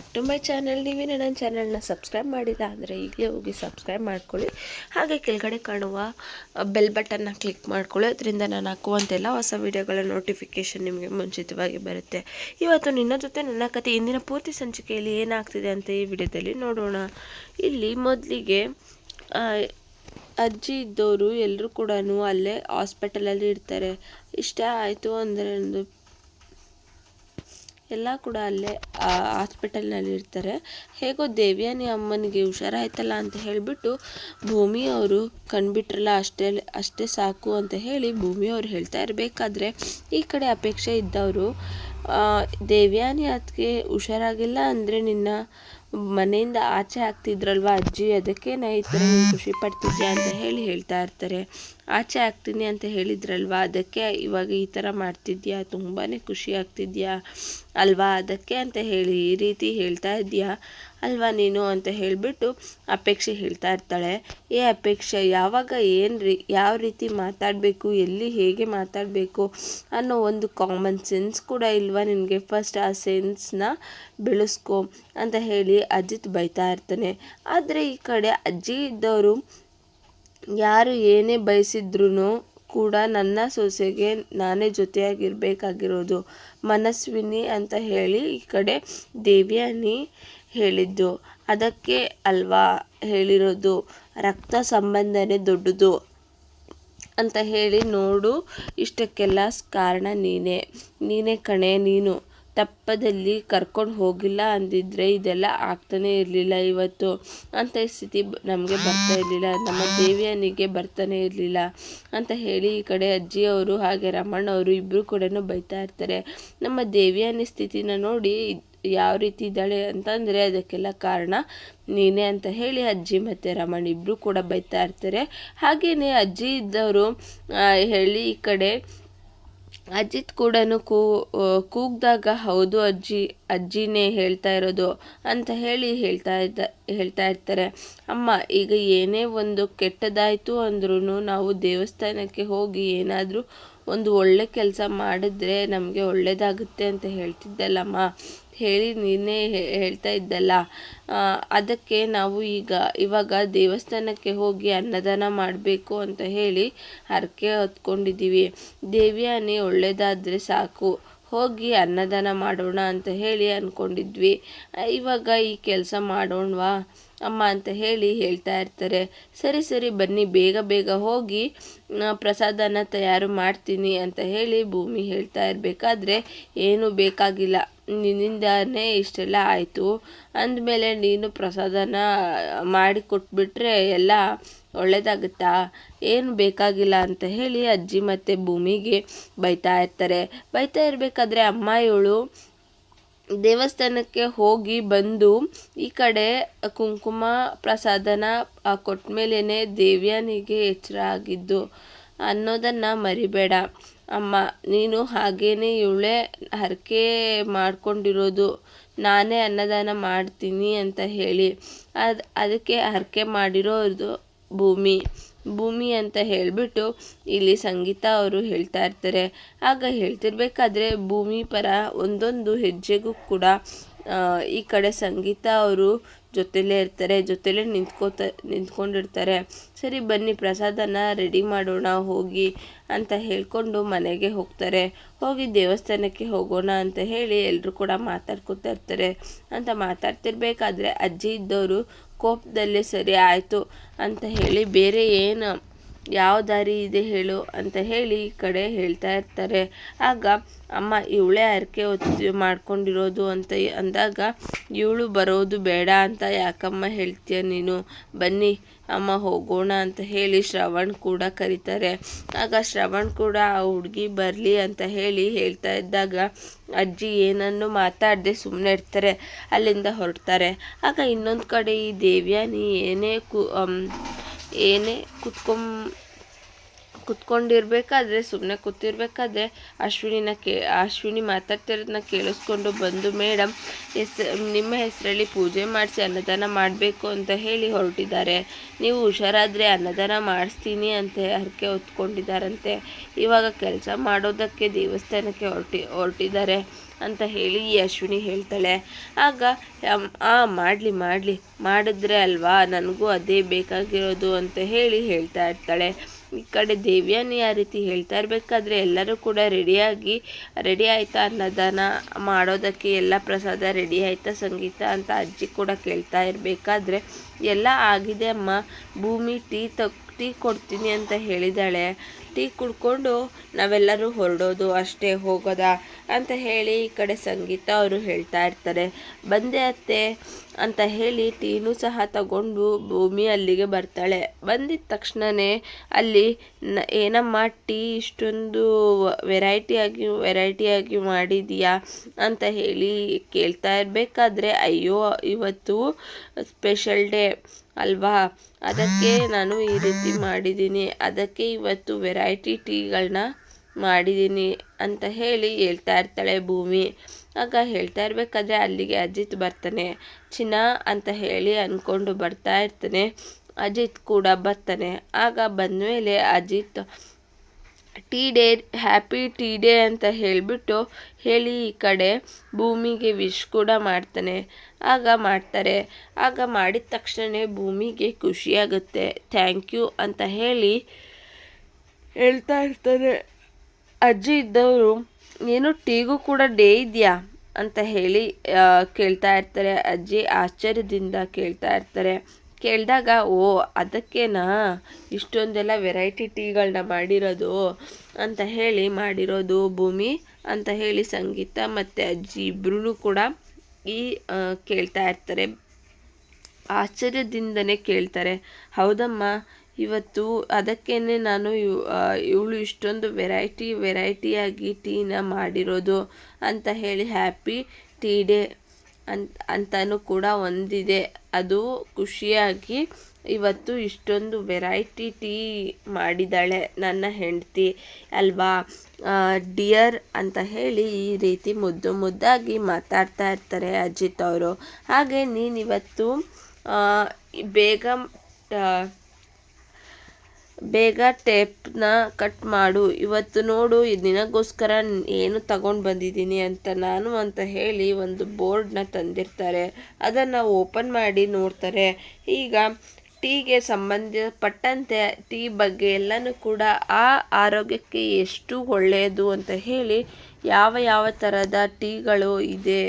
Back to my channel ನೀವೇ ನನ್ನ ಚಾನಲ್ನ ಸಬ್ಸ್ಕ್ರೈಬ್ ಮಾಡಿಲ್ಲ ಅಂದರೆ ಈಗಲೇ ಹೋಗಿ ಸಬ್ಸ್ಕ್ರೈಬ್ ಮಾಡ್ಕೊಳ್ಳಿ. ಹಾಗೆ ಕೆಳಗಡೆ ಕಾಣುವ ಬೆಲ್ ಬಟನ್ನ ಕ್ಲಿಕ್ ಮಾಡ್ಕೊಳ್ಳಿ. ಅದರಿಂದ ನಾನು ಹಾಕುವಂತೆಲ್ಲ ಹೊಸ ವೀಡಿಯೋಗಳ ನೋಟಿಫಿಕೇಷನ್ ನಿಮಗೆ ಮುಂಚಿತವಾಗಿ ಬರುತ್ತೆ. ಇವತ್ತು ನಿನ್ನ ಜೊತೆ ನನ್ನ ಕತೆ ಇಂದಿನ ಪೂರ್ತಿ ಸಂಚಿಕೆಯಲ್ಲಿ ಏನಾಗ್ತಿದೆ ಅಂತ ಈ ವಿಡಿಯೋದಲ್ಲಿ ನೋಡೋಣ. ಇಲ್ಲಿ ಮೊದಲಿಗೆ ಅಜ್ಜಿ ಇದ್ದವರು ಎಲ್ಲರೂ ಕೂಡ ಅಲ್ಲೇ ಹಾಸ್ಪಿಟಲಲ್ಲಿ ಇರ್ತಾರೆ. ಇಷ್ಟ ಆಯಿತು ಅಂದರೆ ಒಂದು ಎಲ್ಲ ಕೂಡ ಅಲ್ಲೇ ಹಾಸ್ಪಿಟಲ್ನಲ್ಲಿ ಇರ್ತಾರೆ. ಹೇಗೋ ದೇವ್ಯಾನಿ ಅಮ್ಮನಿಗೆ ಹುಷಾರಾಯ್ತಲ್ಲ ಅಂತ ಹೇಳಿಬಿಟ್ಟು ಭೂಮಿಯವರು ಕಣ್ಬಿಟ್ರಲ್ಲ ಅಷ್ಟೇ ಅಷ್ಟೇ ಸಾಕು ಅಂತ ಹೇಳಿ ಭೂಮಿ ಅವರು ಹೇಳ್ತಾ ಇರಬೇಕಾದ್ರೆ ಈ ಕಡೆ ಅಪೇಕ್ಷೆ ಇದ್ದವರು ದೇವ್ಯಾನಿ ಅದಕ್ಕೆ ಹುಷಾರಾಗಿಲ್ಲ ಅಂದರೆ ನಿನ್ನ ಮನೆಯಿಂದ ಆಚೆ ಆಗ್ತಿದ್ರಲ್ವ ಅಜ್ಜಿ, ಅದಕ್ಕೆ ನಾ ಈ ಥರ ಖುಷಿ ಪಡ್ತಿದ್ಯಾ ಅಂತ ಹೇಳಿ ಹೇಳ್ತಾ ಇರ್ತಾರೆ. ಆಚೆ ಆಗ್ತೀನಿ ಅಂತ ಹೇಳಿದ್ರಲ್ವಾ? ಅದಕ್ಕೆ ಇವಾಗ ಈ ಥರ ಮಾಡ್ತಿದ್ಯಾ? ತುಂಬಾ ಖುಷಿ ಆಗ್ತಿದ್ಯಾ? ಅಲ್ವಾ? ಅದಕ್ಕೆ ಅಂತ ಹೇಳಿ ಈ ರೀತಿ ಹೇಳ್ತಾ ಇದೆಯಾ? ಅಲ್ವಾ ನೀನು ಅಂತ ಹೇಳಿಬಿಟ್ಟು ಅಪೇಕ್ಷೆ ಹೇಳ್ತಾ ಇರ್ತಾಳೆ. ಏ ಅಪೇಕ್ಷೆ, ಯಾವಾಗ ಏನು ರೀ, ಯಾವ ರೀತಿ ಮಾತಾಡಬೇಕು, ಎಲ್ಲಿ ಹೇಗೆ ಮಾತಾಡಬೇಕು ಅನ್ನೋ ಒಂದು ಕಾಮನ್ ಸೆನ್ಸ್ ಕೂಡ ಇಲ್ವಾ ನಿನಗೆ? ಫಸ್ಟ್ ಆ ಸೆನ್ಸ್ನ ಬೆಳೆಸ್ಕೊ ಅಂತ ಹೇಳಿ ಅಜಿತ್ ಬೈತಾ ಇರ್ತಾನೆ. ಆದರೆ ಈ ಕಡೆ ಅಜ್ಜಿ ಇದ್ದವರು ಯಾರು ಏನೇ ಬಯಸಿದ್ರೂ ಕೂಡ ನನ್ನ ಸೊಸೆಗೆ ನಾನೇ ಜೊತೆಯಾಗಿರಬೇಕಾಗಿರೋದು. ಮನಸ್ವಿನಿ ಅಂತ ಹೇಳಿ ಈ ಕಡೆ ದೇವ್ಯಾನಿ ಹೇಳಿದ್ದು. ಅದಕ್ಕೆ ಅಲ್ವಾ ಹೇಳಿರೋದು? ರಕ್ತ ಸಂಬಂಧನೇ ದೊಡ್ಡದು ಅಂತ ಹೇಳಿ ನೋಡು, ಇಷ್ಟಕ್ಕೆಲ್ಲ ಕಾರಣ ನೀನೇ. ನೀನೇ ಕಣೆ, ನೀನು. ತಪ್ಪದಲ್ಲಿ ಕರ್ಕೊಂಡು ಹೋಗಿಲ್ಲ ಅಂದಿದ್ರೆ ಇದೆಲ್ಲ ಆಗ್ತಾನೆ ಇರಲಿಲ್ಲ ಇವತ್ತು. ಅಂತ ಸ್ಥಿತಿ ನಮಗೆ ಬರ್ತಾ ಇರಲಿಲ್ಲ. ನಮ್ಮ ದೇವಿಯನಿಗೆ ಬರ್ತಾನೆ ಇರಲಿಲ್ಲ ಅಂತ ಹೇಳಿ ಈ ಕಡೆ ಅಜ್ಜಿಯವರು ಹಾಗೆ ರಮಣ್ಣವರು ಇಬ್ಬರು ಕೂಡ ಬೈತಾ ಇರ್ತಾರೆ. ನಮ್ಮ ದೇವಿಯಾನಿ ಸ್ಥಿತಿನ ನೋಡಿ ಯಾವ ರೀತಿ ಇದ್ದಾಳೆ ಅಂತಂದರೆ ಅದಕ್ಕೆಲ್ಲ ಕಾರಣ ನೀನೇ ಅಂತ ಹೇಳಿ ಅಜ್ಜಿ ಮತ್ತು ರಮಣ ಇಬ್ಬರು ಕೂಡ ಬೈತಾ ಇರ್ತಾರೆ. ಹಾಗೆಯೇ ಅಜ್ಜಿ ಇದ್ದವರು ಹೇಳಿ ಈ ಕಡೆ ಅಜಿತ್ ಕೂಡ ಕೂಗ್ದಾಗ, ಹೌದು ಅಜ್ಜಿ, ಅಜ್ಜಿನೇ ಹೇಳ್ತಾ ಇರೋದು ಅಂತ ಹೇಳಿ ಹೇಳ್ತಾ ಇದ್ದ, ಹೇಳ್ತಾ ಇರ್ತಾರೆ. ಅಮ್ಮ, ಈಗ ಏನೇ ಒಂದು ಕೆಟ್ಟದಾಯಿತು ಅಂದ್ರೂ ನಾವು ದೇವಸ್ಥಾನಕ್ಕೆ ಹೋಗಿ ಏನಾದರೂ ಒಂದು ಒಳ್ಳೆ ಕೆಲಸ ಮಾಡಿದ್ರೆ ನಮಗೆ ಒಳ್ಳೆಯದಾಗುತ್ತೆ ಅಂತ ಹೇಳ್ತಿದ್ದಲ್ಲಮ್ಮ. ಹೇಳಿ ನೀನೇ ಹೇಳ್ತಾ ಇದ್ದಲ್ಲ. ಅದಕ್ಕೆ ನಾವು ಈಗ, ಇವಾಗ ದೇವಸ್ಥಾನಕ್ಕೆ ಹೋಗಿ ಅನ್ನದಾನ ಮಾಡಬೇಕು ಅಂತ ಹೇಳಿ ಹರಕೆ ಹೊತ್ಕೊಂಡಿದ್ದೀವಿ. ದೇವಿಯಾನಿ ಒಳ್ಳೆಯದಾದರೆ ಸಾಕು. ಹೋಗಿ ಅನ್ನದಾನ ಮಾಡೋಣ ಅಂತ ಹೇಳಿ ಅಂದ್ಕೊಂಡಿದ್ವಿ ಇವಾಗ ಈ ಕೆಲಸ ಮಾಡೋಣವಾ? ಅಮ್ಮ ಅಂತ ಹೇಳಿ ಹೇಳ್ತಾ ಇರ್ತಾರೆ. ಸರಿ ಸರಿ, ಬನ್ನಿ, ಬೇಗ ಬೇಗ ಹೋಗಿ ಪ್ರಸಾದನ ತಯಾರು ಮಾಡ್ತೀನಿ ಅಂತ ಹೇಳಿ ಭೂಮಿ ಹೇಳ್ತಾ ಇರಬೇಕಾದ್ರೆ ಏನೂ ಬೇಕಾಗಿಲ್ಲ. ನಿನ್ನಿಂದನೇ ಇಷ್ಟೆಲ್ಲ ಆಯಿತು. ಅಂದಮೇಲೆ ನೀನು ಪ್ರಸಾದನ ಮಾಡಿ ಕೊಟ್ಬಿಟ್ರೆ ಎಲ್ಲ ಒಳ್ಳೆಯದಾಗುತ್ತಾ ಏನು ಬೇಕಾಗಿಲ್ಲ ಅಂತ ಹೇಳಿ ಅಜ್ಜಿ ಮತ್ತು ಭೂಮಿಗೆ ಬೈತಾ ಇರ್ತಾರೆ. ಬೈತಾ ಇರಬೇಕಾದ್ರೆ ಅಮ್ಮ ಇವಳು ದೇವಸ್ಥಾನಕ್ಕೆ ಹೋಗಿ ಬಂದು ಈ ಕಡೆ ಕುಂಕುಮ ಪ್ರಸಾದನ ಕೊಟ್ಟ ದೇವ್ಯಾನಿಗೆ ಎಚ್ಚರ ಆಗಿದ್ದು, ಅನ್ನೋದನ್ನು ಮರಿಬೇಡ. ಅಮ್ಮ, ನೀನು ಹಾಗೇನೆ ಇವಳೆ ಹರಕೆ ಮಾಡ್ಕೊಂಡಿರೋದು. ನಾನೇ ಅನ್ನದಾನ ಮಾಡ್ತೀನಿ ಅಂತ ಹೇಳಿ. ಅದು, ಅದಕ್ಕೆ ಹರಕೆ ಮಾಡಿರೋದು ಭೂಮಿ. ಭೂಮಿ ಅಂತ ಹೇಳಿಬಿಟ್ಟು ಇಲ್ಲಿ ಸಂಗೀತ ಅವರು ಹೇಳ್ತಾ ಇರ್ತಾರೆ. ಆಗ ಹೇಳ್ತಿರ್ಬೇಕಾದ್ರೆ ಭೂಮಿ ಪರ ಒಂದೊಂದು ಹೆಜ್ಜೆಗೂ ಕೂಡ ಈ ಕಡೆ ಸಂಗೀತ ಅವರು ಜೊತೆಲೇ ಇರ್ತಾರೆ, ಜೊತೆಲೇ ನಿಂತ್ಕೋತ, ನಿಂತ್ಕೊಂಡಿರ್ತಾರೆ. ಸರಿ, ಬನ್ನಿ, ಪ್ರಸಾದನ ರೆಡಿ ಮಾಡೋಣ, ಹೋಗಿ ಅಂತ ಹೇಳಿಕೊಂಡು ಮನೆಗೆ ಹೋಗ್ತಾರೆ. ಹೋಗಿ ದೇವಸ್ಥಾನಕ್ಕೆ ಹೋಗೋಣ ಅಂತ ಹೇಳಿ ಎಲ್ಲರೂ ಕೂಡ ಮಾತಾಡ್ಕೋತಾ ಇರ್ತಾರೆ. ಅಂತ ಮಾತಾಡ್ತಿರ್ಬೇಕಾದ್ರೆ ಅಜ್ಜಿ ಇದ್ದವರು, ಕೋಪದಲ್ಲೇ ಸರಿ, ಆಯಿತು ಅಂತ ಹೇಳಿ ಬೇರೆ ಏನು ಯಾವ ದಾರಿ ಇದೆ ಹೇಳು ಅಂತ ಹೇಳಿ ಈ ಕಡೆ ಹೇಳ್ತಾ ಇರ್ತಾರೆ. ಆಗ ಅಮ್ಮ, ಇವಳೇ ಹರಕೆ ಹೊತ್ತು ಮಾಡ್ಕೊಂಡಿರೋದು ಅಂತ ಅಂದಾಗ, ಇವಳು ಬರೋದು ಬೇಡ ಅಂತ ಯಾಕಮ್ಮ ಹೇಳ್ತೀಯ ನೀನು? ಬನ್ನಿ, ಅಮ್ಮ ಹೋಗೋಣ ಅಂತ ಹೇಳಿ ಶ್ರವಣ್ ಕೂಡ ಕರೀತಾರೆ. ಆಗ ಶ್ರವಣ್ ಕೂಡ, ಆ ಹುಡುಗಿ ಬರಲಿ ಅಂತ ಹೇಳಿ ಹೇಳ್ತಾ ಇದ್ದಾಗ, ಅಜ್ಜಿ ಏನನ್ನು ಮಾತಾಡದೆ ಸುಮ್ಮನೆ ಇರ್ತಾರೆ, ಅಲ್ಲಿಂದ ಹೊರಡ್ತಾರೆ. ಆಗ ಇನ್ನೊಂದು ಕಡೆ ಈ ದೇವ್ಯಾನಿ ಏನೇ ಕು ಏನೇ ಕುತ್ಕೊಂ ಕುತ್ಕೊಂಡಿರ್ಬೇಕಾದ್ರೆ ಸುಮ್ಮನೆ ಕೂತಿರ್ಬೇಕಾದ್ರೆ ಅಶ್ವಿನಿನ ಕೇ, ಅಶ್ವಿನಿ ಮಾತಾಡ್ತಿರೋದನ್ನ ಕೇಳಿಸ್ಕೊಂಡು ಬಂದು ಮೇಡಮ್ ಎಸ್, ನಿಮ್ಮ ಹೆಸರಲ್ಲಿ ಪೂಜೆ ಮಾಡಿಸಿ ಅನ್ನದಾನ ಮಾಡಬೇಕು ಅಂತ ಹೇಳಿ ಹೊರಟಿದ್ದಾರೆ. ನೀವು ಹುಷಾರಾದರೆ ಅನ್ನದಾನ ಮಾಡಿಸ್ತೀನಿ ಅಂತ, ಹರಕೆ ಹೊತ್ಕೊಂಡಿದ್ದಾರಂತೆ. ಇವಾಗ ಕೆಲಸ ಮಾಡೋದಕ್ಕೆ ದೇವಸ್ಥಾನಕ್ಕೆ ಹೊರಟಿ, ಹೊರಟಿದ್ದಾರೆ. ಅಂತ ಹೇಳಿ ಈ ಅಶ್ವಿನಿ ಹೇಳ್ತಾಳೆ. ಆಗ ಆ, ಮಾಡಲಿ ಮಾಡಲಿ. ಮಾಡಿದ್ರೆ ಅಲ್ವಾ? ನನಗೂ ಅದೇ ಬೇಕಾಗಿರೋದು ಅಂತ ಹೇಳಿ ಹೇಳ್ತಾ ಇರ್ತಾಳೆ. ಈ ಕಡೆ ದೇವ್ಯಾನಿ ಆ ರೀತಿ ಹೇಳ್ತಾ ಇರಬೇಕಾದ್ರೆ ಎಲ್ಲರೂ ಕೂಡ ರೆಡಿಯಾಗಿ, ರೆಡಿ ಆಯ್ತಾ ಅನ್ನದಾನ ಮಾಡೋದಕ್ಕೆ ಎಲ್ಲ ಪ್ರಸಾದ ರೆಡಿ ಆಯ್ತಾ? ಸಂಗೀತ ಅಂತ ಅಜ್ಜಿ ಕೂಡ ಕೇಳ್ತಾ ಇರಬೇಕಾದ್ರೆ, ಎಲ್ಲ ಆಗಿದೆ ಅಮ್ಮ. ಭೂಮಿ ಟೀ ತ ಟೀ ಕೊಡ್ತೀನಿ ಅಂತ ಹೇಳಿದಾಳೆ. ಟೀ ಕುಡ್ಕೊಂಡು ನಾವೆಲ್ಲರೂ ಹೊರಡೋದು ಅಷ್ಟೇ ಹೋಗೋದಾ? ಅಂತ ಹೇಳಿ ಈ ಕಡೆ ಸಂಗೀತ ಅವರು ಹೇಳ್ತಾ ಇರ್ತಾರೆ. ಬಂದೆ ಅತ್ತೆ ಅಂತ ಹೇಳಿ ಟೀನು ಸಹ ತಗೊಂಡು ಭೂಮಿ ಅಲ್ಲಿಗೆ ಬರ್ತಾಳೆ. ಬಂದಿದ ತಕ್ಷಣವೇ ಅಲ್ಲಿ ನ, ಏನಮ್ಮ ಟೀ ಇಷ್ಟೊಂದು ವೆರೈಟಿಯಾಗಿ ವೆರೈಟಿಯಾಗಿ ಮಾಡಿದೀಯಾ ಅಂತ ಹೇಳಿ ಕೇಳ್ತಾ ಇರಬೇಕಾದ್ರೆ, ಅಯ್ಯೋ, ಇವತ್ತು ಸ್ಪೆಷಲ್ ಡೇ ಅಲ್ವಾ? ಅದಕ್ಕೆ ನಾನು ಈ ರೀತಿ ಮಾಡಿದ್ದೀನಿ. ಅದಕ್ಕೆ ಇವತ್ತು ವೆರೈಟಿ ಟೀಗಳನ್ನ ಮಾಡಿದ್ದೀನಿ ಅಂತ ಹೇಳಿ ಹೇಳ್ತಾ ಇರ್ತಾಳೆ ಭೂಮಿ. ಆಗ ಹೇಳ್ತಾ ಇರಬೇಕಾದ್ರೆ ಅಲ್ಲಿಗೆ ಅಜಿತ್ ಬರ್ತಾನೆ. ಚಿನ್ನ ಅಂತ ಹೇಳಿ ಅಂದ್ಕೊಂಡು ಬರ್ತಾ ಇರ್ತಾನೆ. ಅಜಿತ್ ಕೂಡ ಬರ್ತಾನೆ. ಆಗ ಬಂದಮೇಲೆ Ajith, tea day, happy tea day ಅಂತ ಹೇಳಿಬಿಟ್ಟು ಹೇಳಿ ಈ ಕಡೆ ಭೂಮಿಗೆ ವಿಶ್ ಕೂಡ ಮಾಡ್ತಾನೆ. ಆಗ ಮಾಡ್ತಾರೆ. ಆಗ ಮಾಡಿದ ತಕ್ಷಣ ಭೂಮಿಗೆ ಖುಷಿಯಾಗುತ್ತೆ ಥ್ಯಾಂಕ್ ಯು ಅಂತ ಹೇಳಿ ಹೇಳ್ತಾ ಇರ್ತಾರೆ ಅಜ್ಜಿ ಇದ್ದವರು ಏನು ಟೀಗೂ ಕೂಡ ಡೇ ಇದೆಯಾ? ಅಂತ ಹೇಳಿ ಕೇಳ್ತಾ ಇರ್ತಾರೆ. ಅಜ್ಜಿ ಆಶ್ಚರ್ಯದಿಂದ ಕೇಳ್ತಾ ಇರ್ತಾರೆ. ಕೇಳಿದಾಗ, ಓ, ಅದಕ್ಕೇನಾ? ಇಷ್ಟೊಂದೆಲ್ಲ ವೆರೈಟಿ ಟೀಗಳನ್ನ ಮಾಡಿರೋದು? ಅಂತ ಹೇಳಿ, ಮಾಡಿರೋದು ಭೂಮಿ, ಅಂತ ಹೇಳಿ ಸಂಗೀತ ಮತ್ತು ಅಜ್ಜಿ ಇಬ್ಬರೂ ಕೂಡ ಈ ಕೇಳ್ತಾ ಇರ್ತಾರೆ. ಆಶ್ಚರ್ಯದಿಂದನೇ ಕೇಳ್ತಾರೆ. ಹೌದಮ್ಮ ಇವತ್ತು ಅದಕ್ಕೇ ನಾನು ಇವಳು ಇಷ್ಟೊಂದು ವೆರೈಟಿ ವೆರೈಟಿಯಾಗಿ ಟೀನ ಮಾಡಿರೋದು ಅಂತ ಹೇಳಿ ಹ್ಯಾಪಿ ಟೀ ಡೇ ಅಂತ ಅಂತಲೂ ಕೂಡ ಒಂದಿದೆ. ಅದು ಖುಷಿಯಾಗಿ ಇವತ್ತು ಇಷ್ಟೊಂದು ವೆರೈಟಿ ಟೀ ಮಾಡಿದ್ದಾಳೆ ನನ್ನ ಹೆಂಡತಿ, ಅಲ್ವಾ? ಡಿಯರ್ ಅಂತ ಹೇಳಿ ಈ ರೀತಿ ಮುದ್ದು ಮುದ್ದಾಗಿ ಮಾತಾಡ್ತಾ ಇರ್ತಾರೆ ಅಜಿತ್ ಅವರು. ಹಾಗೆ ನೀನಿವತ್ತು ಬೇಗ ಬೇಗ ಟೇಪ್ನ ಕಟ್ ಮಾಡು. ಇವತ್ತು ನೋಡು ನಿನಗೋಸ್ಕರ ಏನು ತಗೊಂಡು ಬಂದಿದ್ದೀನಿ ಅಂತ ನಾನು ಅಂತ ಹೇಳಿ ಒಂದು ಬೋರ್ಡ್ನ ತಂದಿರ್ತಾರೆ. ಅದನ್ನು ಓಪನ್ ಮಾಡಿ ನೋಡ್ತಾರೆ. ಈಗ ಟೀಗೆ ಸಂಬಂಧಪಟ್ಟಂತೆ ಟೀ ಬಗ್ಗೆ ಎಲ್ಲನೂ ಕೂಡ ಆ ಆರೋಗ್ಯಕ್ಕೆ ಎಷ್ಟು ಒಳ್ಳೆಯದು ಅಂತ ಹೇಳಿ ಯಾವ ಯಾವ ಥರದ ಟೀಗಳು ಇದೆ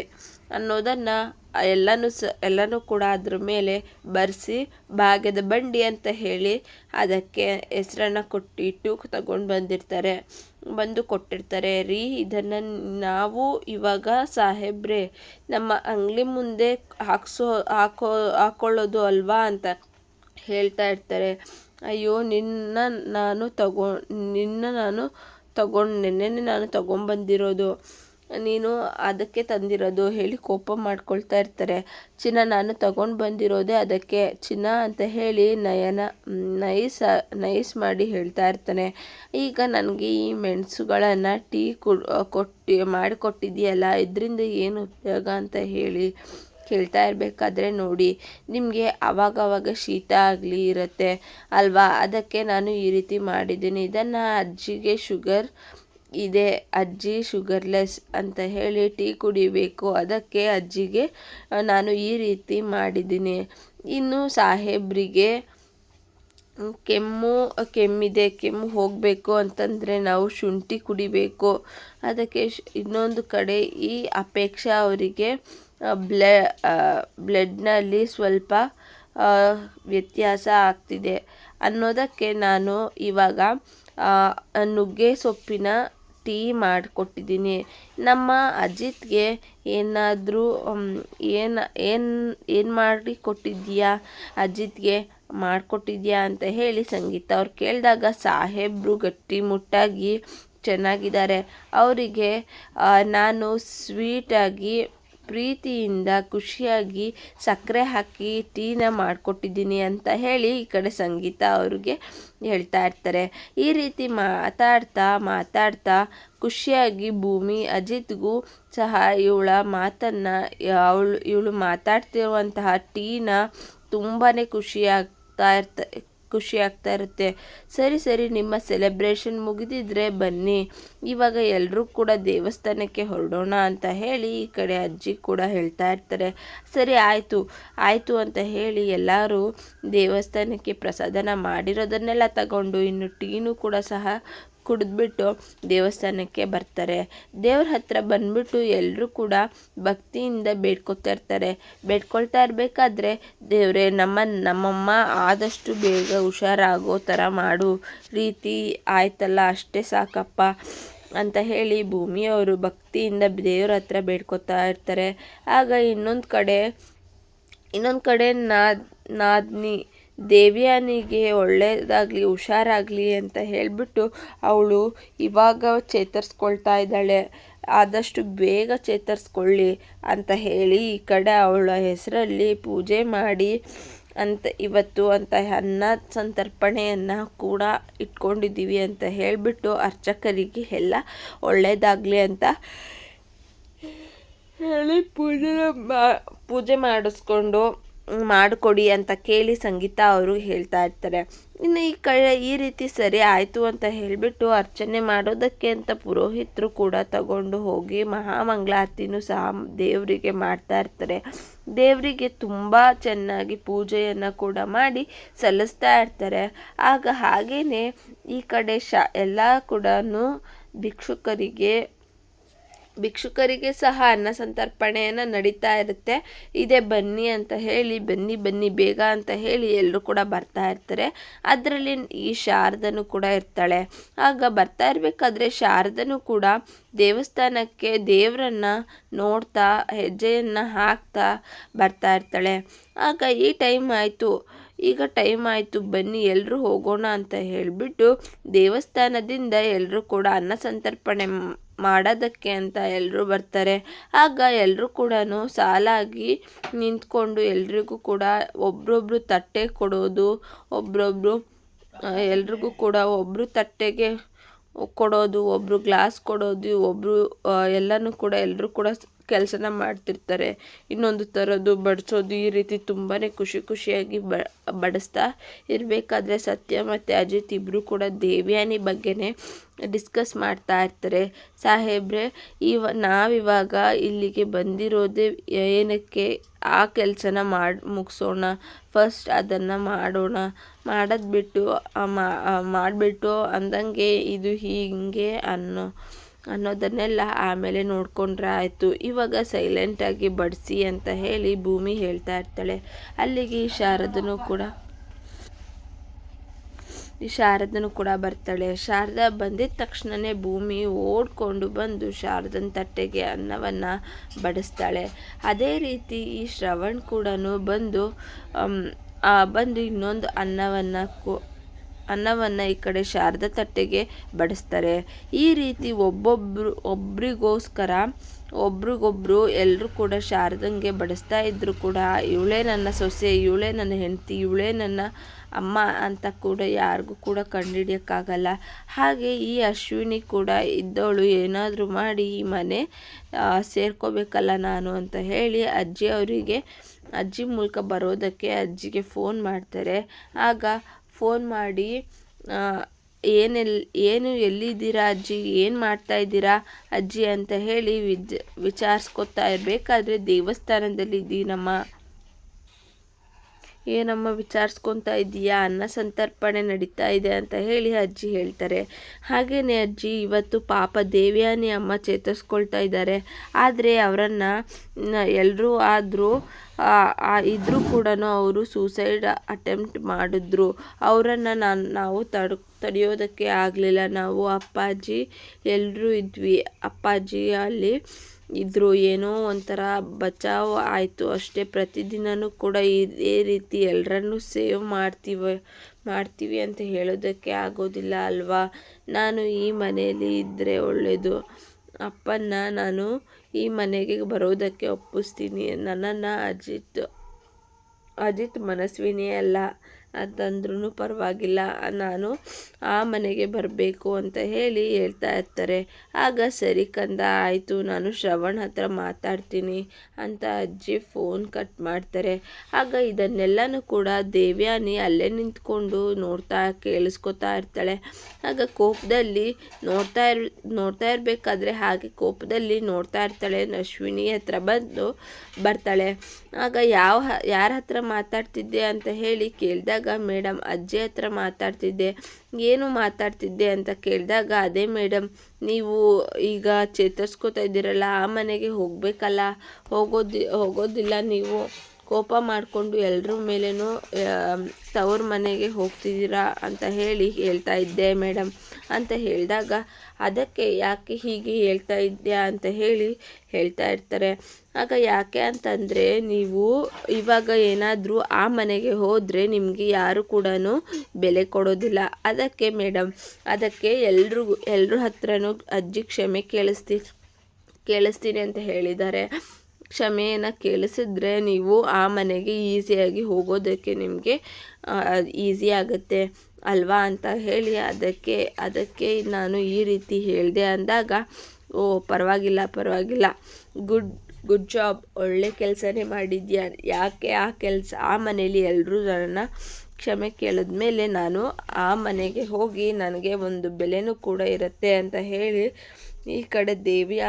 ಅನ್ನೋದನ್ನು ಎಲ್ಲನೂ ಸ, ಎಲ್ಲನೂ ಕೂಡ ಅದ್ರ ಮೇಲೆ ಬರೆಸಿ ಭಾಗ್ಯದ ಬಂಡಿ ಅಂತ ಹೇಳಿ ಅದಕ್ಕೆ ಹೆಸರನ್ನ ಕೊಟ್ಟಿಟ್ಟು ತಗೊಂಡು ಬಂದಿರ್ತಾರೆ. ಬಂದು ಕೊಟ್ಟಿರ್ತಾರೆ. ರೀ, ಇದನ್ನು ನಾವು ಇವಾಗ ಸಾಹೇಬ್ರೆ, ನಮ್ಮ ಅಂಗಡಿ ಮುಂದೆ ಹಾಕ್ಸೋ, ಹಾಕೋ, ಹಾಕೊಳ್ಳೋದು ಅಲ್ವಾ ಅಂತ ಹೇಳ್ತಾ ಇರ್ತಾರೆ. ಅಯ್ಯೋ, ನಿನ್ನ ನಾನು ತಗೊ, ನಿನ್ನ ನಾನು ತಗೊಂಡು ನಿನ್ನೆ ನಾನು ತಗೊಂಬಂದಿರೋದು. ನೀನು ಅದಕ್ಕೆ ತಂದಿರೋದು ಹೇಳಿ ಕೋಪ ಮಾಡ್ಕೊಳ್ತಾ ಇರ್ತಾರೆ. ಚಿನ್ನ ನಾನು ತಗೊಂಡು ಬಂದಿರೋದೇ ಅದಕ್ಕೆ. ಚಿನ್ನ ಅಂತ ಹೇಳಿ ನಯನ ನೈಸ್ ನೈಸ್ ಮಾಡಿ ಹೇಳ್ತಾ ಇರ್ತಾನೆ. ಈಗ ನನಗೆ ಈ ಮೆಣಸುಗಳನ್ನು ಟೀ ಕೊಟ್ಟು, ಮಾಡಿಕೊಟ್ಟಿದೆಯಲ್ಲ, ಇದರಿಂದ ಏನು ಉಪಯೋಗ ಅಂತ ಹೇಳಿ ಕೇಳ್ತಾ ಇರಬೇಕಾದ್ರೆ ನೋಡಿ. ನಿಮಗೆ ಅವಾಗವಾಗ ಶೀತ ಆಗಲಿ ಇರುತ್ತೆ ಅಲ್ವಾ? ಅದಕ್ಕೆ ನಾನು ಈ ರೀತಿ ಮಾಡಿದ್ದೀನಿ. ಇದನ್ನು ಅಜ್ಜಿಗೆ ಶುಗರ್ ಇದೆ, ಅಜ್ಜಿ ಶುಗರ್ಲೆಸ್ ಅಂತ ಹೇಳಿ ಟೀ ಕುಡಿಬೇಕು, ಅದಕ್ಕೆ ಅಜ್ಜಿಗೆ ನಾನು ಈ ರೀತಿ ಮಾಡಿದ್ದೀನಿ. ಇನ್ನು ಸಾಹೇಬ್ರಿಗೆ, ಕೆಮ್ಮು, ಕೆಮ್ಮಿದೆ, ಕೆಮ್ಮು ಹೋಗಬೇಕು ಅಂತಂದರೆ ನಾವು ಶುಂಠಿ ಕುಡಿಬೇಕು. ಅದಕ್ಕೆ ಇನ್ನೊಂದು ಕಡೆ ಈ ಅಪೇಕ್ಷೆ ಅವರಿಗೆ ಬ್ಲೆ ಬ್ಲಡ್ನಲ್ಲಿ ಸ್ವಲ್ಪ ವ್ಯತ್ಯಾಸ ಆಗ್ತಿದೆ. ಅನ್ನೋದಕ್ಕೆ ನಾನು ಇವಾಗ ನುಗ್ಗೆ ಸೊಪ್ಪಿನ ಟೀ ಮಾಡಿಕೊಟ್ಟಿದ್ದೀನಿ. ನಮ್ಮ ಅಜಿತ್ಗೆ ಏನಾದರೂ ಏನು ಏನು ಏನು ಮಾಡಿ ಕೊಟ್ಟಿದ್ದೀಯಾ? ಅಜಿತ್ಗೆ ಮಾಡಿಕೊಟ್ಟಿದ್ಯಾ ಅಂತ ಹೇಳಿ ಸಂಗೀತ ಅವ್ರು ಕೇಳಿದಾಗ ಸಾಹೇಬರು ಗಟ್ಟಿಮುಟ್ಟಾಗಿ ಚೆನ್ನಾಗಿದ್ದಾರೆ. ಅವರಿಗೆ ನಾನು ಸ್ವೀಟಾಗಿ ಪ್ರೀತಿಯಿಂದ ಖುಷಿಯಾಗಿ ಸಕ್ಕರೆ ಹಾಕಿ ಟೀನ ಮಾಡಿಕೊಟ್ಟಿದ್ದೀನಿ ಅಂತ ಹೇಳಿ ಈ ಕಡೆ ಸಂಗೀತ ಅವ್ರಿಗೆ ಹೇಳ್ತಾ ಇರ್ತಾರೆ. ಈ ರೀತಿ ಮಾತಾಡ್ತಾ ಮಾತಾಡ್ತಾ ಖುಷಿಯಾಗಿ ಭೂಮಿ ಅಜಿತ್ಗೂ ಸಹ ಇವಳ ಮಾತನ್ನು ಅವಳು, ಇವಳು ಮಾತಾಡ್ತಿರುವಂತಹ ಟೀನ ತುಂಬಾ ಖುಷಿಯಾಗ್ತಾ ಇರ್ತ ಖುಷಿ ಆಗ್ತಾ ಇರುತ್ತೆ. ಸರಿ ಸರಿ, ನಿಮ್ಮ ಸೆಲೆಬ್ರೇಷನ್ ಮುಗಿದಿದ್ರೆ ಬನ್ನಿ. ಇವಾಗ ಎಲ್ಲರೂ ಕೂಡ ದೇವಸ್ಥಾನಕ್ಕೆ ಹೊರಡೋಣ ಅಂತ ಹೇಳಿ ಈ ಕಡೆ ಅಜ್ಜಿ ಕೂಡ ಹೇಳ್ತಾ ಇರ್ತಾರೆ. ಸರಿ, ಆಯಿತು ಆಯಿತು ಅಂತ ಹೇಳಿ ಎಲ್ಲರೂ ದೇವಸ್ಥಾನಕ್ಕೆ ಪ್ರಸಾದನ ಮಾಡಿರೋದನ್ನೆಲ್ಲ ತಗೊಂಡು, ಇನ್ನು ಟೀನು ಕೂಡ ಸಹ ಕುಡಿದ್ಬಿಟ್ಟು ದೇವಸ್ಥಾನಕ್ಕೆ ಬರ್ತಾರೆ. ದೇವ್ರ ಹತ್ರ ಬಂದ್ಬಿಟ್ಟು ಎಲ್ಲರೂ ಕೂಡ ಭಕ್ತಿಯಿಂದ ಬೇಡ್ಕೊತಾ ಇರ್ತಾರೆ. ಬೇಡ್ಕೊಳ್ತಾ ಇರಬೇಕಾದ್ರೆ ದೇವರೇ, ನಮ್ಮ, ನಮ್ಮಮ್ಮ ಆದಷ್ಟು ಬೇಗ ಹುಷಾರಾಗೋ ಥರ ಮಾಡು. ರೀತಿ ಆಯ್ತಲ್ಲ, ಅಷ್ಟೇ ಸಾಕಪ್ಪ ಅಂತ ಹೇಳಿ ಭೂಮಿಯವರು ಭಕ್ತಿಯಿಂದ ದೇವ್ರ ಹತ್ರ ಬೇಡ್ಕೊತಾ ಇರ್ತಾರೆ. ಆಗ ಇನ್ನೊಂದು ಕಡೆ ಇನ್ನೊಂದು ಕಡೆ ನಾದ್, ನಾದ್ನಿ ದೇವ್ಯಾನಿಗೆ ಒಳ್ಳೆಯದಾಗಲಿ ಹುಷಾರಾಗಲಿ ಅಂತ ಹೇಳಿಬಿಟ್ಟು ಅವಳು ಇವಾಗ ಚೇತರಿಸ್ಕೊಳ್ತಾ ಇದ್ದಾಳೆ. ಆದಷ್ಟು ಬೇಗ ಚೇತರಿಸ್ಕೊಳ್ಳಿ ಅಂತ ಹೇಳಿ ಈ ಕಡೆ ಅವಳ ಹೆಸರಲ್ಲಿ ಪೂಜೆ ಮಾಡಿ ಅಂತ ಇವತ್ತು ಅಂತ ಅನ್ನ ಸಂತರ್ಪಣೆಯನ್ನು ಕೂಡ ಇಟ್ಕೊಂಡಿದ್ದೀವಿ ಅಂತ ಹೇಳಿಬಿಟ್ಟು ಅರ್ಚಕರಿಗೆ ಎಲ್ಲ ಒಳ್ಳೆಯದಾಗಲಿ ಅಂತ ಹೇಳಿ ಪೂಜೆ ಮಾ, ಪೂಜೆ ಮಾಡಿಸ್ಕೊಂಡು ಮಾಡಿಕೊಡಿ ಅಂತ ಕೇಳಿ ಸಂಗೀತ ಅವರು ಹೇಳ್ತಾ ಇರ್ತಾರೆ. ಇನ್ನು ಈ ಕಡೆ ಈ ರೀತಿ ಸರಿ ಆಯಿತು ಅಂತ ಹೇಳಿಬಿಟ್ಟು ಅರ್ಚನೆ ಮಾಡೋದಕ್ಕೆ ಅಂತ ಪುರೋಹಿತರು ಕೂಡ ತಗೊಂಡು ಹೋಗಿ ಮಹಾಮಂಗಳಾರತಿನೂ ಸಹ ದೇವರಿಗೆ ಮಾಡ್ತಾ ಇರ್ತಾರೆ. ದೇವರಿಗೆ ತುಂಬ ಚೆನ್ನಾಗಿ ಪೂಜೆಯನ್ನು ಕೂಡ ಮಾಡಿ ಸಲ್ಲಿಸ್ತಾ ಇರ್ತಾರೆ. ಆಗ ಹಾಗೇ ಈ ಕಡೆ ಶ ಎಲ್ಲ ಕೂಡ ಭಿಕ್ಷುಕರಿಗೆ ಭಿಕ್ಷುಕರಿಗೆ ಸಹ ಅನ್ನ ಸಂತರ್ಪಣೆಯನ್ನು ನಡೀತಾ ಇರುತ್ತೆ. ಇದೇ ಬನ್ನಿ ಅಂತ ಹೇಳಿ, ಬನ್ನಿ ಬನ್ನಿ, ಬೇಗ ಅಂತ ಹೇಳಿ ಎಲ್ಲರೂ ಕೂಡ ಬರ್ತಾ ಇರ್ತಾರೆ. ಅದರಲ್ಲಿ ಈ ಶಾರದನು ಕೂಡ ಇರ್ತಾಳೆ. ಆಗ ಬರ್ತಾ ಇರಬೇಕಾದ್ರೆ ಶಾರದನು ಕೂಡ ದೇವಸ್ಥಾನಕ್ಕೆ ದೇವರನ್ನ ನೋಡ್ತಾ, ಹೆಜ್ಜೆಯನ್ನು ಹಾಕ್ತಾ ಬರ್ತಾ ಇರ್ತಾಳೆ. ಆಗ ಈ ಟೈಮ್ ಆಯಿತು. ಈಗ ಟೈಮ್ ಆಯಿತು. ಬನ್ನಿ ಎಲ್ಲರೂ ಹೋಗೋಣ ಅಂತ ಹೇಳಿಬಿಟ್ಟು ದೇವಸ್ಥಾನದಿಂದ ಎಲ್ಲರೂ ಕೂಡ ಅನ್ನ ಸಂತರ್ಪಣೆ ಮಾಡೋದಕ್ಕೆ ಅಂತ ಎಲ್ಲರೂ ಬರ್ತಾರೆ. ಆಗ ಎಲ್ಲರೂ ಕೂಡ ಸಾಲಾಗಿ ನಿಂತ್ಕೊಂಡು ಎಲ್ರಿಗೂ ಕೂಡ ಒಬ್ರೊಬ್ರು ತಟ್ಟೆ ಕೊಡೋದು, ಒಬ್ರೊಬ್ರು ಎಲ್ರಿಗೂ ಕೂಡ ಒಬ್ಬರು ತಟ್ಟೆಗೆ ಕೊಡೋದು ಒಬ್ಬರು ಗ್ಲಾಸ್ ಕೊಡೋದು ಒಬ್ಬರು ಎಲ್ಲನೂ ಕೂಡ ಎಲ್ಲರೂ ಕೂಡ ಕೆಲಸನ ಮಾಡ್ತಿರ್ತಾರೆ. ಇನ್ನೊಂದು ಥರದ್ದು ಬಡಿಸೋದು ಈ ರೀತಿ ತುಂಬಾ ಖುಷಿ ಖುಷಿಯಾಗಿ ಬ, ಬಡಿಸ್ತಾ ಇರಬೇಕಾದ್ರೆ ಸತ್ಯ ಮತ್ತು ಅಜಿತ್ ಇಬ್ಬರು ಕೂಡ ದೇವ್ಯಾನಿ ಬಗ್ಗೆನೇ ಡಿಸ್ಕಸ್ ಮಾಡ್ತಾ ಇರ್ತಾರೆ. ಸಾಹೇಬ್ರೆ, ಇವ, ನಾವಿವಾಗ ಇಲ್ಲಿಗೆ ಬಂದಿರೋದೇ ಏನಕ್ಕೆ ಆ ಕೆಲಸನ ಮಾಡಿ, ಮುಗಿಸೋಣ? ಫಸ್ಟ್ ಅದನ್ನು ಮಾಡೋಣ. ಮಾಡೋದು ಬಿಟ್ಟು ಮಾಡಿಬಿಟ್ಟು ಅಂದಂಗೆ ಇದು ಹೀಗೆ ಅನ್ನೋ ಅನ್ನೋದನ್ನೆಲ್ಲ ಆಮೇಲೆ ನೋಡಿಕೊಂಡ್ರೆ ಆಯಿತು. ಇವಾಗ ಸೈಲೆಂಟಾಗಿ ಬಡಿಸಿ ಅಂತ ಹೇಳಿ ಭೂಮಿ ಹೇಳ್ತಾ ಇರ್ತಾಳೆ. ಅಲ್ಲಿಗೆ ಈ ಶಾರದನು ಕೂಡ ಈ ಶಾರದನು ಕೂಡ ಬರ್ತಾಳೆ. ಶಾರದ ಬಂದಿದ ತಕ್ಷಣವೇ ಭೂಮಿ ಓಡ್ಕೊಂಡು ಬಂದು ಶಾರದನ ತಟ್ಟೆಗೆ ಅನ್ನವನ್ನು ಬಡಿಸ್ತಾಳೆ. ಅದೇ ರೀತಿ ಈ ಶ್ರವಣ್ ಕೂಡ ಬಂದು ಬಂದು ಇನ್ನೊಂದು ಅನ್ನವನ್ನು ಅನ್ನವನ್ನು ಈ ಕಡೆ ಶಾರದಾ ತಟ್ಟೆಗೆ ಬಡಿಸ್ತಾರೆ. ಈ ರೀತಿ ಒಬ್ಬೊಬ್ಬರು ಒಬ್ರಿಗೋಸ್ಕರ ಒಬ್ರಿಗೊಬ್ರು ಎಲ್ಲರೂ ಕೂಡ ಶಾರದಂಗೆ ಬಡಿಸ್ತಾ ಇದ್ದರೂ ಕೂಡ ಇವಳೇ ನನ್ನ ಸೊಸೆ, ಇವಳೇ ನನ್ನ ಹೆಂಡತಿ, ಇವಳೇ ನನ್ನ ಅಮ್ಮ ಅಂತ ಕೂಡ ಯಾರಿಗೂ ಕೂಡ ಕಂಡುಹಿಡಿಯೋಕ್ಕಾಗಲ್ಲ. ಹಾಗೆ ಈ ಅಶ್ವಿನಿ ಕೂಡ ಇದ್ದವಳು ಏನಾದರೂ ಮಾಡಿ ಈ ಮನೆ ಸೇರ್ಕೋಬೇಕಲ್ಲ ನಾನು ಅಂತ ಹೇಳಿ ಅಜ್ಜಿ ಅವರಿಗೆ, ಅಜ್ಜಿ ಮೂಲಕ ಬರೋದಕ್ಕೆ ಅಜ್ಜಿಗೆ ಫೋನ್ ಮಾಡ್ತಾರೆ. ಆಗ ಫೋನ್ ಮಾಡಿ ಏನೆಲ್, ಏನು ಎಲ್ಲಿದ್ದೀರಾ ಅಜ್ಜಿ? ಏನು ಮಾಡ್ತಾ ಇದ್ದೀರಾ ಅಜ್ಜಿ? ಅಂತ ಹೇಳಿ ವಿಜ್, ವಿಚಾರಿಸ್ಕೊತಾ ಇರಬೇಕಾದ್ರೆ ದೇವಸ್ಥಾನದಲ್ಲಿ ಇದ್ದೀನಮ್ಮ ಏನಮ್ಮ ವಿಚಾರಿಸ್ಕೊತಾ ಇದ್ದೀಯಾ ಅನ್ನ ಸಂತರ್ಪಣೆ ನಡೀತಾ ಇದೆ ಅಂತ ಹೇಳಿ ಅಜ್ಜಿ ಹೇಳ್ತಾರೆ. ಹಾಗೆಯೇ ಅಜ್ಜಿ, ಇವತ್ತು ಪಾಪ ದೇವ್ಯಾನಿ ಅಮ್ಮ ಚೇತರಿಸ್ಕೊಳ್ತಾ ಇದ್ದಾರೆ. ಆದರೆ ಅವರನ್ನು ಎಲ್ಲರೂ ಆದರೂ ಇದ್ದರೂ ಕೂಡ ಅವರು ಸೂಸೈಡ್ ಅಟೆಂಪ್ಟ್ ಮಾಡಿದ್ರು. ಅವರನ್ನು ನಾನು, ನಾವು ತಡ, ತಡೆಯೋದಕ್ಕೆ ಆಗಲಿಲ್ಲ. ನಾವು ಅಪ್ಪಾಜಿ ಎಲ್ಲರೂ ಇದ್ವಿ. ಅಪ್ಪಾಜಿ ಅಲ್ಲಿ ಇದ್ದರು ಏನೋ ಒಂಥರ ಬಚಾವ್ ಆಯಿತು ಅಷ್ಟೇ. ಪ್ರತಿದಿನವೂ ಕೂಡ ಇದೇ ರೀತಿ ಎಲ್ಲರನ್ನೂ ಸೇವ್ ಮಾಡ್ತೀವಿ ಮಾಡ್ತೀವಿ ಅಂತ ಹೇಳೋದಕ್ಕೆ ಆಗೋದಿಲ್ಲ ಅಲ್ವಾ? ನಾನು ಈ ಮನೆಯಲ್ಲಿ ಇದ್ದರೆ ಒಳ್ಳೆಯದು ಅಪ್ಪನ್ನ ನಾನು ಈ ಮನೆಗೆ ಬರೋದಕ್ಕೆ ಒಪ್ಪಿಸ್ತೀನಿ. ನನ್ನನ್ನು ಅಜಿತ್ ಅಜಿತ್ ಮನಸ್ವಿನಿ ಅಲ್ಲ. ಅಂತಂದ್ರೂ ಪರವಾಗಿಲ್ಲ. ನಾನು ಆ ಮನೆಗೆ ಬರಬೇಕು ಅಂತ ಹೇಳಿ ಹೇಳ್ತಾ ಇರ್ತಾರೆ. ಆಗ ಸರಿ ಕಂದ, ಆಯಿತು, ನಾನು ಶ್ರವಣ್ ಹತ್ರ ಮಾತಾಡ್ತೀನಿ ಅಂತ ಅಜ್ಜಿ ಫೋನ್ ಕಟ್ ಮಾಡ್ತಾರೆ. ಆಗ ಇದನ್ನೆಲ್ಲನೂ ಕೂಡ ದೇವ್ಯಾನಿ ಅಲ್ಲೇ ನಿಂತ್ಕೊಂಡು ನೋಡ್ತಾ ಕೇಳಿಸ್ಕೊತಾ ಇರ್ತಾಳೆ. ಆಗ ಕೋಪದಲ್ಲಿ ನೋಡ್ತಾ ಇರ್, ನೋಡ್ತಾ ಇರಬೇಕಾದ್ರೆ ಹಾಗೆ ಕೋಪದಲ್ಲಿ ನೋಡ್ತಾ ಇರ್ತಾಳೆ. ಅಶ್ವಿನಿ ಹತ್ರ ಬಂದು ಬರ್ತಾಳೆ. ಆಗ ಯಾವ, ಯಾರ ಹತ್ರ ಮಾತಾಡ್ತಿದ್ದೆ ಅಂತ ಹೇಳಿ ಕೇಳಿದಾಗ ಮೇಡಮ್ ಅಜ್ಜಿ ಹತ್ರ ಮಾತಾಡ್ತಿದ್ದೆ. ಏನು ಮಾತಾಡ್ತಿದ್ದೆ? ಅಂತ ಕೇಳಿದಾಗ, ಅದೇ ಮೇಡಮ್ ನೀವು ಈಗ ಚೇತರಿಸ್ಕೋತಾ ಇದ್ದೀರಲ್ಲ, ಆ ಮನೆಗೆ ಹೋಗಬೇಕಲ್ಲ. ಹೋಗೋದಿ, ಹೋಗೋದಿಲ್ಲ ನೀವು. ಕೋಪ ಮಾಡಿಕೊಂಡು ಎಲ್ಲರ ಮೇಲೇನೂ ತವ್ರ ಮನೆಗೆ ಹೋಗ್ತಿದ್ದೀರಾ? ಅಂತ ಹೇಳಿ ಹೇಳ್ತಾ ಇದ್ದೆ ಮೇಡಮ್ ಅಂತ ಹೇಳಿದಾಗ, ಅದಕ್ಕೆ ಯಾಕೆ ಹೀಗೆ ಹೇಳ್ತಾ ಇದ್ದೀಯಾ? ಅಂತ ಹೇಳಿ ಹೇಳ್ತಾ ಇರ್ತಾರೆ. ಆಗ ಯಾಕೆ ಅಂತಂದರೆ, ನೀವು ಇವಾಗ ಏನಾದರೂ ಆ ಮನೆಗೆ ಹೋದರೆ ನಿಮಗೆ ಯಾರು ಕೂಡ ಬೆಲೆ ಕೊಡೋದಿಲ್ಲ. ಅದಕ್ಕೆ ಮೇಡಮ್ ಅದಕ್ಕೆ ಎಲ್ರಿಗೂ ಎಲ್ಲರ ಹತ್ರನೂ ಅಜ್ಜಿ ಕ್ಷಮೆ ಕೇಳಿಸ್ತಿ, ಕೇಳಿಸ್ತೀನಿ ಅಂತ ಹೇಳಿದ್ದಾರೆ. ಕ್ಷಮೆಯನ್ನು ಕೇಳಿಸಿದ್ರೆ ನೀವು ಆ ಮನೆಗೆ ಈಸಿಯಾಗಿ ಹೋಗೋದಕ್ಕೆ ನಿಮಗೆ ಈಸಿ ಆಗುತ್ತೆ. ಅಲ್ವಾ ಅಂತ ಹೇಳಿ ಅದಕ್ಕೆ ಅದಕ್ಕೆ ನಾನು ಈ ರೀತಿ ಹೇಳಿದೆ ಅಂದಾಗ, ಓ ಪರವಾಗಿಲ್ಲ ಪರವಾಗಿಲ್ಲ. ಗುಡ್ ಗುಡ್ ಜಾಬ್, ಒಳ್ಳೆ ಕೆಲಸನೇ ಮಾಡಿದ್ಯಾ? ಯಾಕೆ ಆ ಕೆಲಸ, ಆ ಮನೇಲಿ ಎಲ್ಲರೂ ನನ್ನ ಕ್ಷಮೆ ಕೇಳಿದ ಮೇಲೆ ನಾನು ಆ ಮನೆಗೆ ಹೋಗಿ ನನಗೆ ಒಂದು ಬೆಲೆನೂ ಕೂಡ ಇರುತ್ತೆ ಅಂತ ಹೇಳಿ ಈ ಕಡೆ ದೇವಿ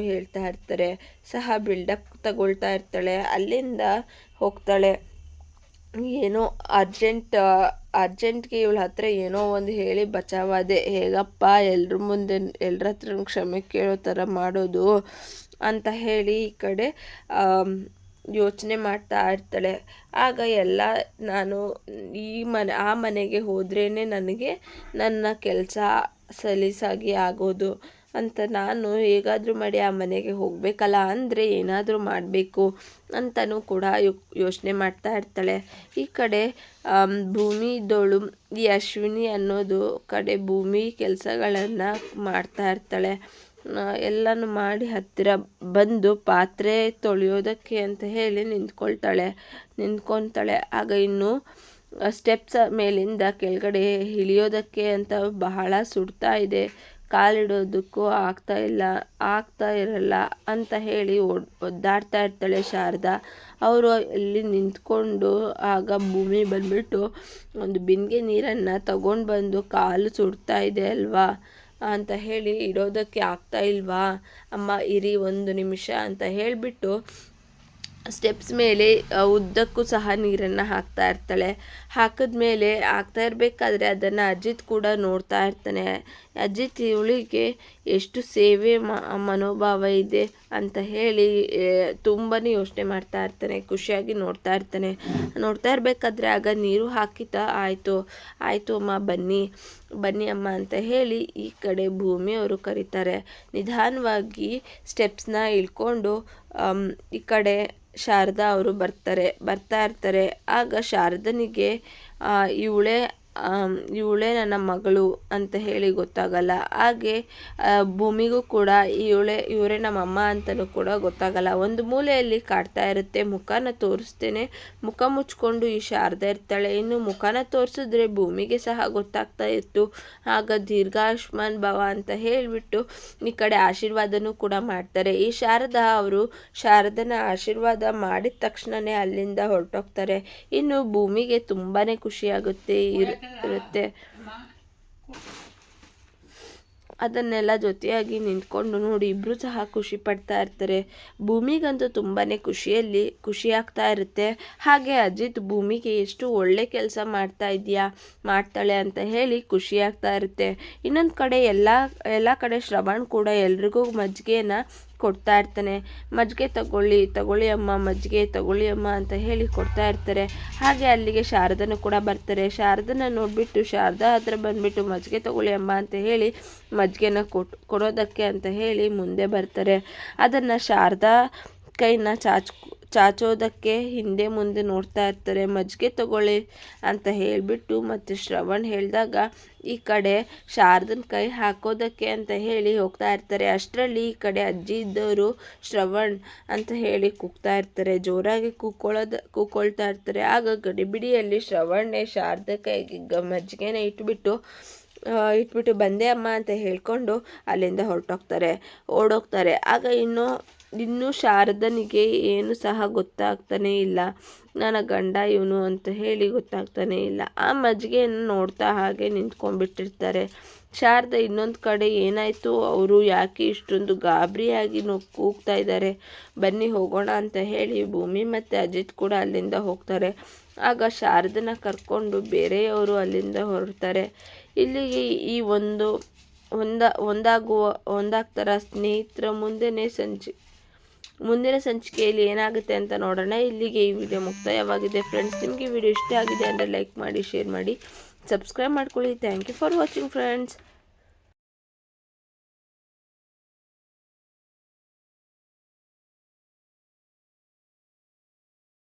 ಹೇಳ್ತಾ ಇರ್ತಾರೆ. ಸಹ ಬಿಲ್ಡಪ್ ತಗೊಳ್ತಾ ಇರ್ತಾಳೆ. ಅಲ್ಲಿಂದ ಹೋಗ್ತಾಳೆ. ಏನೋ ಅರ್ಜೆಂಟ್ ಅರ್ಜೆಂಟ್ಗೆ ಇವಳ ಹತ್ರ ಏನೋ ಒಂದು ಹೇಳಿ, ಬಚಾವಾದೆ, ಹೇಗಪ್ಪ ಎಲ್ರ ಮುಂದೆ, ಎಲ್ರ ಹತ್ರ ಕ್ಷಮೆ ಕೇಳೋ ಥರ ಮಾಡೋದು ಅಂತ ಹೇಳಿ ಈ ಕಡೆ ಯೋಚನೆ ಮಾಡ್ತಾ ಇರ್ತಾಳೆ. ಆಗ ಎಲ್ಲ ನಾನು ಈ ಮನೆ, ಆ ಮನೆಗೆ ಹೋದ್ರೇ ನನಗೆ ನನ್ನ ಕೆಲಸ ಸಲೀಸಾಗಿ ಆಗೋದು. ಅಂತ ನಾನು ಹೇಗಾದರೂ ಮಾಡಿ ಆ ಮನೆಗೆ ಹೋಗಬೇಕಲ್ಲ ಅಂದರೆ ಏನಾದರೂ ಮಾಡಬೇಕು ಅಂತಲೂ ಕೂಡ ಯೋಚನೆ ಮಾಡ್ತಾ ಇರ್ತಾಳೆ. ಈ ಕಡೆ ಭೂಮಿ ಇದ್ದೋಳು ಈ ಅಶ್ವಿನಿ ಅನ್ನೋದು ಕಡೆ ಭೂಮಿ ಕೆಲಸಗಳನ್ನು ಮಾಡ್ತಾ ಇರ್ತಾಳೆ. ಎಲ್ಲನೂ ಮಾಡಿ ಹತ್ತಿರ ಬಂದು ಪಾತ್ರೆ ತೊಳೆಯೋದಕ್ಕೆ ಅಂತ ಹೇಳಿ ನಿಂತ್ಕೊಳ್ತಾಳೆ. ನಿಂತ್ಕೊತಾಳೆ ಆಗ ಇನ್ನು ಸ್ಟೆಪ್ಸ್ ಮೇಲಿಂದ ಕೆಳಗಡೆ ಇಳಿಯೋದಕ್ಕೆ ಅಂತ ಬಹಳ ಸುಡ್ತಾ ಇದೆ. ಕಾಲಿಡೋದಕ್ಕೂ ಆಗ್ತಾ ಇಲ್ಲ, ಆಗ್ತಾ ಇರಲ್ಲ ಅಂತ ಹೇಳಿ ಒದ್ದಾಡ್ತಾ ಇರ್ತಾಳೆ ಶಾರದಾ. ಅವರು ಅಲ್ಲಿ ನಿಂತ್ಕೊಂಡು ಆಗ ಭೂಮಿ ಬಂದ್ಬಿಟ್ಟು ಒಂದು ಬಿಂದಿಗೆ ನೀರನ್ನು ತಗೊಂಡು ಬಂದು ಕಾಲು ಸುಡ್ತಾ ಇದೆ ಅಲ್ವಾ? ಅಂತ ಹೇಳಿ ಇಡೋದಕ್ಕೆ ಆಗ್ತಾ ಇಲ್ವಾ? ಅಮ್ಮ ಇರಿ ಒಂದು ನಿಮಿಷ ಅಂತ ಹೇಳಿಬಿಟ್ಟು ಸ್ಟೆಪ್ಸ್ ಮೇಲೆ ಉದ್ದಕ್ಕೂ ಸಹ ನೀರನ್ನು ಹಾಕ್ತಾ ಇರ್ತಾಳೆ. ಹಾಕಿದ್ಮೇಲೆ ಹಾಕ್ತಾ ಇರಬೇಕಾದ್ರೆ ಅದನ್ನು ಅಜಿತ್ ಕೂಡ ನೋಡ್ತಾ ಇರ್ತಾನೆ. ಅಜಿತ್ ಇವಳಿಗೆ ಎಷ್ಟು ಸೇವೆ ಮನೋಭಾವ ಇದೆ ಅಂತ ಹೇಳಿ ತುಂಬಾ ಯೋಚನೆ ಮಾಡ್ತಾ ಇರ್ತಾನೆ, ಖುಷಿಯಾಗಿ ನೋಡ್ತಾ ಇರ್ತಾನೆ. ನೋಡ್ತಾ ಇರಬೇಕಾದ್ರೆ ಆಗ ನೀರು ಹಾಕಿತ, ಆಯಿತು ಆಯಿತು ಅಮ್ಮ, ಬನ್ನಿ ಬನ್ನಿ ಅಮ್ಮ ಅಂತ ಹೇಳಿ ಈ ಕಡೆ ಭೂಮಿ ಅವರು ಕರೀತಾರೆ. ನಿಧಾನವಾಗಿ ಸ್ಟೆಪ್ಸ್ನ ಇಳ್ಕೊಂಡು ಈ ಕಡೆ ಶಾರದಾ ಅವರು ಬರ್ತಾರೆ, ಬರ್ತಾ ಇರ್ತಾರೆ. ಆಗ ಶಾರದನಿಗೆ ಇವಳೇ ಇವಳೇ ನನ್ನ ಮಗಳು ಅಂತ ಹೇಳಿ ಗೊತ್ತಾಗಲ್ಲ. ಹಾಗೆ ಭೂಮಿಗೂ ಕೂಡ ಇವಳೇ, ಇವರೇ ನಮ್ಮ ಅಮ್ಮ ಅಂತಲೂ ಕೂಡ ಗೊತ್ತಾಗಲ್ಲ. ಒಂದು ಮೂಲೆಯಲ್ಲಿ ಕಾಡ್ತಾ ಇರುತ್ತೆ. ಮುಖನ ತೋರಿಸ್ತೇನೆ. ಮುಖ ಮುಚ್ಕೊಂಡು ಈ ಶಾರದಾ ಇರ್ತಾಳೆ. ಇನ್ನು ಮುಖನ ತೋರಿಸಿದ್ರೆ ಭೂಮಿಗೆ ಸಹ ಗೊತ್ತಾಗ್ತಾ ಇತ್ತು. ಆಗ ದೀರ್ಘಾಯುಷ್ಮಾನ್ ಭವ ಅಂತ ಹೇಳಿಬಿಟ್ಟು ಈ ಕಡೆ ಆಶೀರ್ವಾದನೂ ಕೂಡ ಮಾಡ್ತಾರೆ. ಈ ಶಾರದಾ ಅವರು ಶಾರದನ ಆಶೀರ್ವಾದ ಮಾಡಿದ ತಕ್ಷಣವೇ ಅಲ್ಲಿಂದ ಹೊರಟೋಗ್ತಾರೆ. ಇನ್ನು ಭೂಮಿಗೆ ತುಂಬಾ ಖುಷಿಯಾಗುತ್ತೆ. ಇರುತ್ತೆ. ಅದನ್ನೆಲ್ಲ ಜೊತೆಯಾಗಿ ನಿಂತ್ಕೊಂಡು ನೋಡಿ ಇಬ್ಬರು ಸಹ ಖುಷಿ ಪಡ್ತಾ ಇರ್ತಾರೆ. ಭೂಮಿಗಂತೂ ತುಂಬಾ ಖುಷಿಯಲ್ಲಿ ಖುಷಿ ಆಗ್ತಾ ಇರುತ್ತೆ. ಹಾಗೆ ಅಜಿತ್ ಭೂಮಿಗೆ ಎಷ್ಟು ಒಳ್ಳೆ ಕೆಲಸ ಮಾಡ್ತಾ ಇದೆಯಾ, ಮಾಡ್ತಾಳೆ ಅಂತ ಹೇಳಿ ಖುಷಿಯಾಗ್ತಾ ಇರುತ್ತೆ. ಇನ್ನೊಂದು ಕಡೆ ಎಲ್ಲ ಎಲ್ಲ ಕಡೆ ಶ್ರವಣ್ ಕೂಡ ಎಲ್ರಿಗೂ ಮಜ್ಜಿಗೆನ ಕೊಡ್ತಾ ಇರ್ತಾನೆ. ಮಜ್ಜಿಗೆ ತಗೊಳ್ಳಿ ತಗೊಳ್ಳಿ ಅಮ್ಮ, ಮಜ್ಜಿಗೆ ತಗೊಳ್ಳಿ ಅಮ್ಮ ಅಂತ ಹೇಳಿ ಕೊಡ್ತಾ ಇರ್ತಾರೆ. ಹಾಗೆ ಅಲ್ಲಿಗೆ ಶಾರದನು ಕೂಡ ಬರ್ತಾರೆ. ಶಾರದನ ನೋಡಿಬಿಟ್ಟು ಶಾರದಾ ಹತ್ರ ಬಂದುಬಿಟ್ಟು ಮಜ್ಜಿಗೆ ತಗೊಳ್ಳಿ ಅಮ್ಮ ಅಂತ ಹೇಳಿ ಮಜ್ಜಿಗೆನ ಕೊಟ್ಟು ಕೊಡೋದಕ್ಕೆ ಅಂತ ಹೇಳಿ ಮುಂದೆ ಬರ್ತಾರೆ. ಅದನ್ನು ಶಾರದಾ ಕೈನ ಚಾಚ್ ಚಾಚೋದಕ್ಕೆ ಹಿಂದೆ ಮುಂದೆ ನೋಡ್ತಾ ಇರ್ತಾರೆ, ಮಜ್ಜಿಗೆ ತಗೊಳ್ಳಿ ಅಂತ ಹೇಳಿಬಿಟ್ಟು ಮತ್ತು ಶ್ರವಣ್ ಹೇಳಿದಾಗ, ಈ ಕಡೆ ಶಾರದನ ಕೈ ಹಾಕೋದಕ್ಕೆ ಅಂತ ಹೇಳಿ ಹೋಗ್ತಾ ಇರ್ತಾರೆ. ಅಷ್ಟರಲ್ಲಿ ಈ ಕಡೆ ಅಜ್ಜಿ ಇದ್ದವರು ಶ್ರವಣ್ ಅಂತ ಹೇಳಿ ಕೂಗ್ತಾ ಇರ್ತಾರೆ. ಜೋರಾಗಿ ಕೂಕ್ಕೊಳ್ಳೋದು ಕೂಕೊಳ್ತಾ ಇರ್ತಾರೆ. ಆಗ ಗಡಿಬಿಡಿಯಲ್ಲಿ ಶ್ರವಣ್ಣೇ ಶಾರದ ಕೈಗೆ ಮಜ್ಜಿಗೆನೇ ಇಟ್ಬಿಟ್ಟು ಇಟ್ಬಿಟ್ಟು ಬಂದೆ ಅಮ್ಮ ಅಂತ ಹೇಳ್ಕೊಂಡು ಅಲ್ಲಿಂದ ಹೊರಟೋಗ್ತಾರೆ, ಓಡೋಗ್ತಾರೆ. ಆಗ ಇನ್ನು ಇನ್ನೂ ಶಾರದನಿಗೆ ಏನು ಸಹ ಗೊತ್ತಾಗ್ತಾನೇ ಇಲ್ಲ. ನನ್ನ ಗಂಡ ಇವನು ಅಂತ ಹೇಳಿ ಗೊತ್ತಾಗ್ತಾನೇ ಇಲ್ಲ. ಆ ಮಜ್ಜಿಗೆಯನ್ನು ನೋಡ್ತಾ ಹಾಗೆ ನಿಂತ್ಕೊಂಡ್ಬಿಟ್ಟಿರ್ತಾರೆ. ಶಾರದ ಇನ್ನೊಂದು ಕಡೆ ಏನಾಯಿತು? ಅವರು ಯಾಕೆ ಇಷ್ಟೊಂದು ಗಾಬರಿಯಾಗಿ ಕೂಗ್ತಾ ಇದ್ದಾರೆ? ಬನ್ನಿ ಹೋಗೋಣ ಅಂತ ಹೇಳಿ ಭೂಮಿ ಮತ್ತು ಅಜಿತ್ ಕೂಡ ಅಲ್ಲಿಂದ ಹೋಗ್ತಾರೆ. ಆಗ ಶಾರದನ ಕರ್ಕೊಂಡು ಬೇರೆಯವರು ಅಲ್ಲಿಂದ ಹೊರಡ್ತಾರೆ. ಇಲ್ಲಿಗೆ ಈ ಒಂದು, ಒಂದ, ಒಂದಾಗುವ, ಒಂದಾಗ್ತಾರ ಸ್ನೇಹಿತರ ಮುಂದೆನೇ ಸಂಚಿ ಮುಂದಿನ ಸಂಚಿಕೆಯಲ್ಲಿ ಏನಾಗುತ್ತೆ ಅಂತ ನೋಡೋಣ. ಇಲ್ಲಿಗೆ ಈ ವಿಡಿಯೋ ಮುಕ್ತಾಯವಾಗಿದೆ. ಫ್ರೆಂಡ್ಸ್ ನಿಮಗೆ ವಿಡಿಯೋ ಇಷ್ಟ ಆಗಿದೆ ಅಂದರೆ ಲೈಕ್ ಮಾಡಿ ಶೇರ್ ಮಾಡಿ ಸಬ್ಸ್ಕ್ರೈಬ್ ಮಾಡ್ಕೊಳ್ಳಿ. Thank you for watching friends